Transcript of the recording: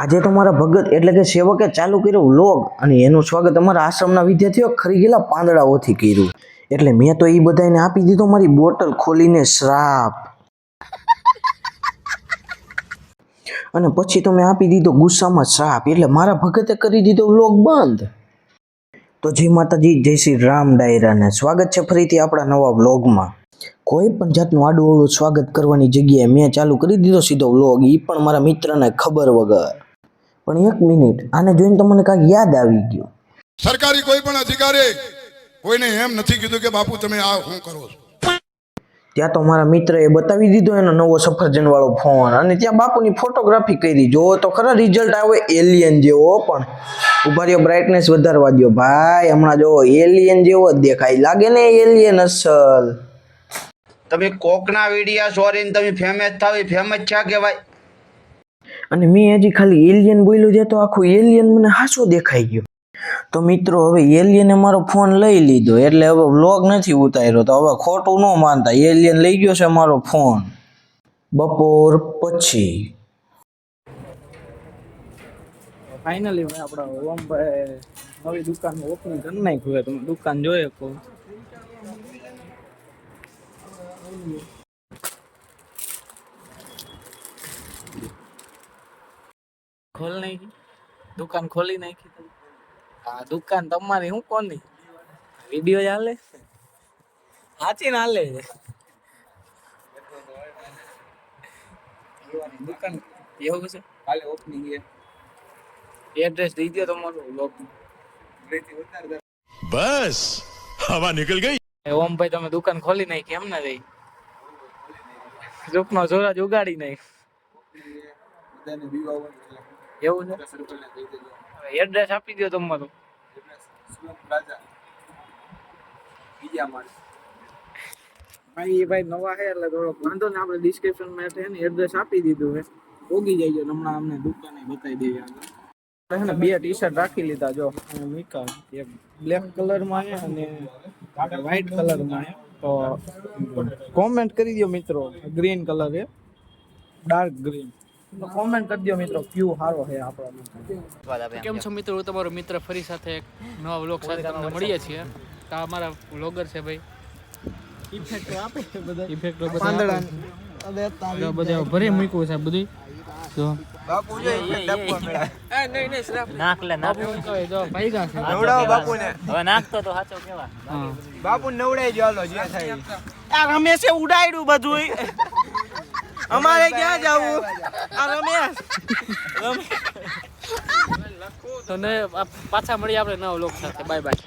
આજે તો મારા ભગત એટલે કે સેવકે ચાલુ કર્યો વ્લોગ અને એનું સ્વાગત અમારા આશ્રમના વિદ્યાર્થીઓ ખરી ગયેલા પાંદડાઓથી કર્યું. એટલે મેં તો એ બધાને આપી દીધો મારી બોટલ ખોલીને શ્રાપ. અને પછી તો મેં આપી દીધો ગુસ્સામાં શ્રાપ. એટલે મારા ભગતે કરી દીધો વ્લોગ બંધ. તો જય માતાજી, જય શ્રી રામ ડાયરાને. સ્વાગત છે ફરીથી આપણા નવા વ્લોગમાં. કોઈ પણ જાતનું આડું સ્વાગત કરવાની જગ્યાએ મેં ચાલુ કરી દીધો સીધો વ્લોગ. એ પણ મારા મિત્રને ખબર વગર. પણ એક મિનિટ. આને જોઈને તો મને કાંઈક યાદ આવી ગયું. સરકારી કોઈ પણ અધિકારી કોઈને એમ નથી કીધું કે બાપુ તમે આ શું કરો છો? ત્યાં તો મારા મિત્રએ બતાવી દીધો એનો નવો સફરજન વાળો ફોન. અને ત્યાં બાપુની ફોટોગ્રાફી કરી. જોવો તો ખરા રિઝલ્ટ આવે એલિયન જેવો પણ ઊભા રહ્યો બ્રાઇટનેસ વધારવા દ્યો. ભાઈ હમણાં જો એલિયન જેવો જ દેખાય. લાગે ને એલિયન અસલ. તમે કોકના વિડિયા સોરીને તમે ફેમસ થાવ ફેમસ છે કહેવાય અને મેં હજી ખાલી એલિયન બોલ્યું છે તો આખું એલિયન મને હાસો દેખાઈ ગયો. તો મિત્રો, હવે એલિયને મારો ફોન લઈ લીધો. એટલે હવે વ્લોગ નથી ઉતાર્યો, તો હવે ખોટું ન માનતા. એલિયન લઈ ગયો છે મારો ફોન બપોર પછી. ફાઇનલી ભાઈ આપણા ઓમભાઈ નવી દુકાન ઓપનિંગ કરી નાખ્યું તમે દુકાન જોઈ શકો. ખોલ નાખી. દુકાન ખોલી નાખી. આ દુકાન તમારી હું કોની? વીડિયો ચાલે સાચી ના લે દુકાન એવું છે? કાલે ઓપનિંગ છે. એડ્રેસ દઈ દો તમારું લોક બસ હવા નીકળ ગઈ. ઓમ ભાઈ તમે દુકાન ખોલી નાખી એમ ને રહી? રૂપનો જોરાજ ઉગાડી નાખ એવું છે? એડ્રેસ આપી દો તમારું. ભાઈ, એ ભાઈ નવા છે એટલે થોડોક વાંધો ને આપણે ડિસ્ક્રિપ્શનમાં છે ને એડ્રેસ આપી દીધું છે. ઓગી જાય હમણાં અમને દુકાને બતાવી દેવી આગળ. બે ટી શર્ટ રાખી લીધા, જો. મીકા એક બ્લેક કલરમાં છે અને વ્હાઈટ કલરમાં છે. તો કોમેન્ટ કરી દો મિત્રો ગ્રીન કલર છે. ડાર્ક ગ્રીન કોમેન્ટ કરી દો મિત્રો ક્યુ સારો છે આપણો. કેમ છો મિત્રો? હું તમારો મિત્ર ફરી સાથે એક નવા વ્લોગ સાથે તમને મળીએ છીએ. તો અમારા વ્લોગર છે ભાઈ. ઇફેક્ટ આપે છે બધા. ઇફેક્ટો બધા બધા ભરે મૂક્યું છે બધું જો નાખ લે નાખ. જો ભાઈ ગા છે નવડાવો બાપુને. હવે નાખતો તો સાચો કેવા? બાપુ નવડાઈ જો હાલો જે થાય આ રમેશે ઉડાડ્યું બધું અમારે ક્યાં જવું? આ રમેશ. તો ને પાછા મળીએ આપણે નવ વ્લોગ સાથે. Bye bye